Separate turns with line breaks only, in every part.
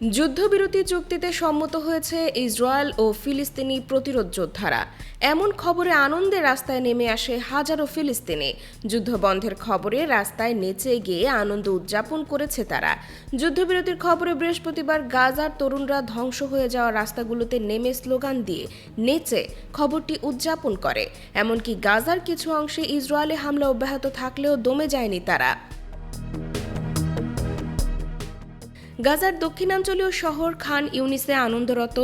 যুদ্ধবিরতি চুক্তিতে সম্মত হয়েছে ইসরায়েল ও ফিলিস্তিনি প্রতিরোধ যোদ্ধারা। এমন খবরে আনন্দে রাস্তায় নেমে আসে হাজারো ফিলিস্তিনি। যুদ্ধবন্ধের খবরে রাস্তায় নেচে গিয়ে আনন্দ উদযাপন করেছে তারা। যুদ্ধবিরতির খবরে বৃহস্পতিবার গাজার তরুণরা ধ্বংস হয়ে যাওয়া রাস্তাগুলোতে নেমে স্লোগান দিয়ে নেচে খবরটি উদযাপন করে। এমনকি গাজার কিছু অংশে ইসরায়েলে হামলা অব্যাহত থাকলেও দমে যায়নি তারা। গাজার দক্ষিণাঞ্চলীয় শহর খান ইউনিসে আনন্দরত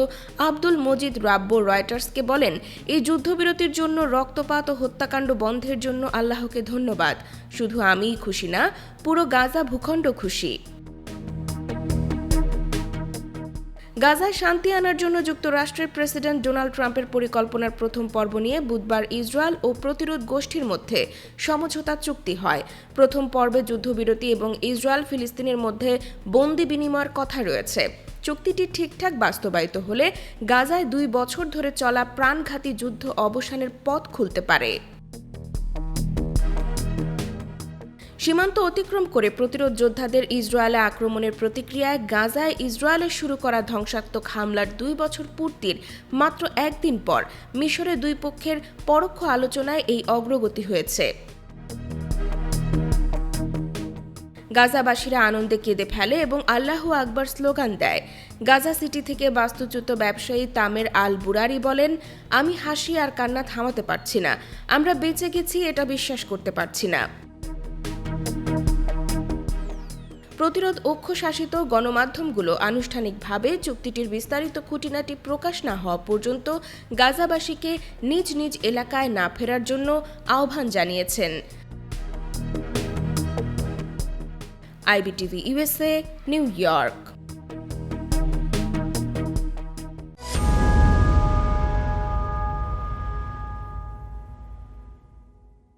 আব্দুল মজিদ রাব্য রয়টার্সকে বলেন, এই যুদ্ধবিরতির জন্য রক্তপাত ও হত্যাকাণ্ড বন্ধের জন্য আল্লাহকে ধন্যবাদ। শুধু আমিই খুশি না, পুরো গাজা ভূখণ্ড খুশি। গাজায় শান্তি আনার জন্য যুক্তরাষ্ট্রের প্রেসিডেন্ট ডোনাল্ড ট্রাম্পের পরিকল্পনার প্রথম পর্ব নিয়ে বুধবার ইসরায়েল ও প্রতিরোধ গোষ্ঠীর মধ্যে সমঝোতা চুক্তি হয়। প্রথম পর্বে যুদ্ধবিরতি এবং ইসরায়েল ফিলিস্তিনের মধ্যে বন্দি বিনিময়ের কথা রয়েছে। চুক্তিটি ঠিকঠাক বাস্তবায়িত হলে গাজায় দুই বছর ধরে চলা প্রাণঘাতী যুদ্ধ অবসানের পথ খুলতে পারে। সীমান্ত অতিক্রম করে প্রতিরোধ যোদ্ধাদের ইসরায়েলে আক্রমণের প্রতিক্রিয়ায় গাজায় ইসরায়েলের শুরু করা ধ্বংসাত্মক হামলার দুই বছর পূর্তির মাত্র একদিন পর মিশরে দুই পক্ষের পরোক্ষ আলোচনায় এই অগ্রগতি হয়েছে। গাজাবাসীরা আনন্দে কেঁদে ফেলে এবং আল্লাহু আকবর স্লোগান দেয়। গাজা সিটি থেকে বাস্তুচ্যুত ব্যবসায়ী তামের আল বুরারি বলেন, আমি হাসি আর কান্না থামাতে পারছি না। আমরা বেঁচে গেছি, এটা বিশ্বাস করতে পারছি না। প্রতিরোধ অক্ষ শাসিত গণমাধ্যমগুলো আনুষ্ঠানিকভাবে চুক্তিটির বিস্তারিত খুঁটিনাটি প্রকাশ না হওয়া পর্যন্ত গাজাবাসীকে নিজ নিজ এলাকায় না ফেরার জন্য আহ্বান জানিয়েছেন। IBTV USA New York.